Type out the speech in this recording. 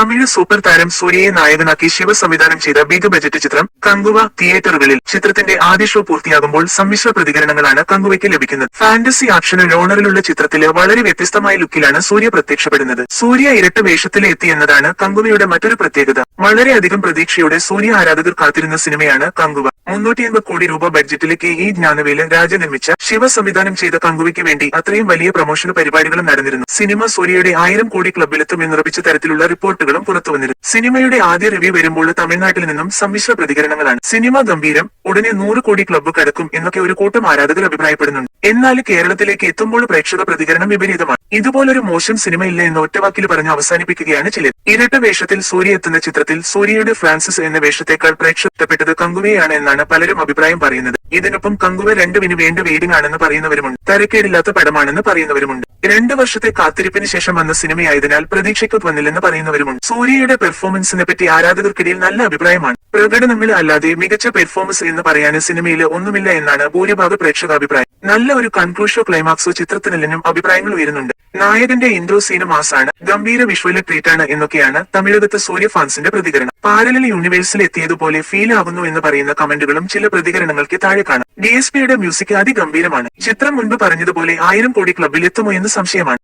Tamil super താരം സൂര്യയെ നായകനാക്കി ശിവ സംവിധാനം ചെയ്ത ബിഗ് ബജറ്റ് ചിത്രം കങ്കുവ തിയേറ്ററുകളിൽ ചിത്രത്തിന്റെ ആദ്യ ഷോ പൂർത്തിയാകുമ്പോൾ സമ്മിശ്ര പ്രതികരണങ്ങളാണ് കങ്കുവയ്ക്ക് ലഭിക്കുന്നത്. ഫാന്റസി ആക്ഷൻ ലോണറിലുള്ള ചിത്രത്തിലെ വളരെ വ്യത്യസ്തമായ ലുക്കിലാണ് സൂര്യ പ്രത്യക്ഷപ്പെടുന്നത്. സൂര്യ ഇരട്ട വേഷത്തിൽ എത്തി എന്നതാണ് കങ്കുവയുടെ മറ്റൊരു പ്രത്യേകത. വളരെയധികം പ്രതീക്ഷയോടെ സൂര്യ ആരാധകർ കാത്തിരുന്ന സിനിമയാണ് കങ്കുവ മുന്നൂറ്റി എൺപത് കോടി രൂപ ബഡ്ജറ്റിലെ കെ ഇ ജ്ഞാനവേൽ രാജ നിർമ്മിച്ച ശിവ സംവിധാനം ചെയ്ത കങ്കുവയ്ക്ക് വേണ്ടി അത്രയും വലിയ പ്രൊമോഷൻ പരിപാടികളും നടന്നിരുന്നു. സിനിമ സൂര്യയുടെ ആയിരം കോടി ക്ലബിലെത്തും എന്നുറപ്പിച്ച തരത്തിലുള്ള റിപ്പോർട്ടുകളും പുറത്തുവന്നിരുന്നു സിനിമയുടെ ആദ്യ റിവ്യൂ വരുമ്പോൾ തമിഴ്നാട്ടിൽ നിന്നും സമ്മിശ്ര പ്രതികരണങ്ങളാണ്. സിനിമ ഗംഭീരം ഉടനെ നൂറ് കോടി ക്ലബ്ബ് കടക്കും എന്നൊക്കെ ഒരു കൂട്ടം ആരാധകർ അഭിപ്രായപ്പെടുന്നുണ്ട്. എന്നാൽ കേരളത്തിലേക്ക് എത്തുമ്പോൾ പ്രേക്ഷക പ്രതികരണം വിപരീതമാണ്. ഇതുപോലൊരു മോശം സിനിമ ഇല്ല എന്ന് ഒറ്റവാക്കിൽ പറഞ്ഞ് അവസാനിപ്പിക്കുകയാണ് ചിലർ. ഇരട്ട വേഷത്തിൽ സൂര്യ എത്തുന്ന ചിത്രത്തിൽ സൂര്യയുടെ ഫ്രാൻസിസ് എന്ന വേഷത്തെക്കാൾ പ്രേക്ഷപ്പെട്ടത് കങ്കുവയാണ് എന്നാണ് പലരും അഭിപ്രായം പറയുന്നത്. ഇതിനൊപ്പം കങ്കുവ രണ്ടുവിന് വേണ്ട വെയിഡിംഗ് ആണെന്ന് പറയുന്നവരുമുണ്ട്. തരക്കേടില്ലാത്ത പടമാണെന്ന് പറയുന്നവരുമുണ്ട്. രണ്ടു വർഷത്തെ കാത്തിരിപ്പിന് ശേഷം വന്ന സിനിമയായതിനാൽ പ്രതീക്ഷയ്ക്ക് വന്നില്ലെന്ന് പറയുന്നവരുമുണ്ട്. സൂര്യയുടെ പെർഫോമൻസിനെ പറ്റി ആരാധകർക്കിടയിൽ നല്ല അഭിപ്രായമാണ്. പ്രകടനങ്ങൾ അല്ലാതെ മികച്ച പെർഫോമൻസ് എന്ന് പറയാൻ സിനിമയിൽ ഒന്നുമില്ല എന്നാണ് ഭൂരിഭാഗ പ്രേക്ഷകാഭിപ്രായം. നല്ല ഒരു കൺക്ലൂഷോ ക്ലൈമാക്സോ ചിത്രത്തിനില്ലെന്നും അഭിപ്രായങ്ങൾ ഉയരുന്നുണ്ട്. നായകന്റെ ഇൻട്രോ സീന് മാസാണ്. ഗംഭീര വിഷ്വല ട്രീറ്റാണ് എന്നൊക്കെയാണ് തമിഴകത്ത് സൂര്യ ഫാൻസിന്റെ പ്രതികരണം. പാരലൽ യൂണിവേഴ്സിൽ എത്തിയതുപോലെ ഫീൽ ആകുന്നു എന്ന് പറയുന്ന കമന്റുകളും ചില പ്രതികരണങ്ങൾക്ക് താഴെ കാണാം. ഡി മ്യൂസിക് അതിഗംഭീരമാണ്. ചിത്രം മുൻപ് പറഞ്ഞതുപോലെ ആയിരം കോടി ക്ലബിൽ എത്തുമോ എന്ന് സംശയമാണ്.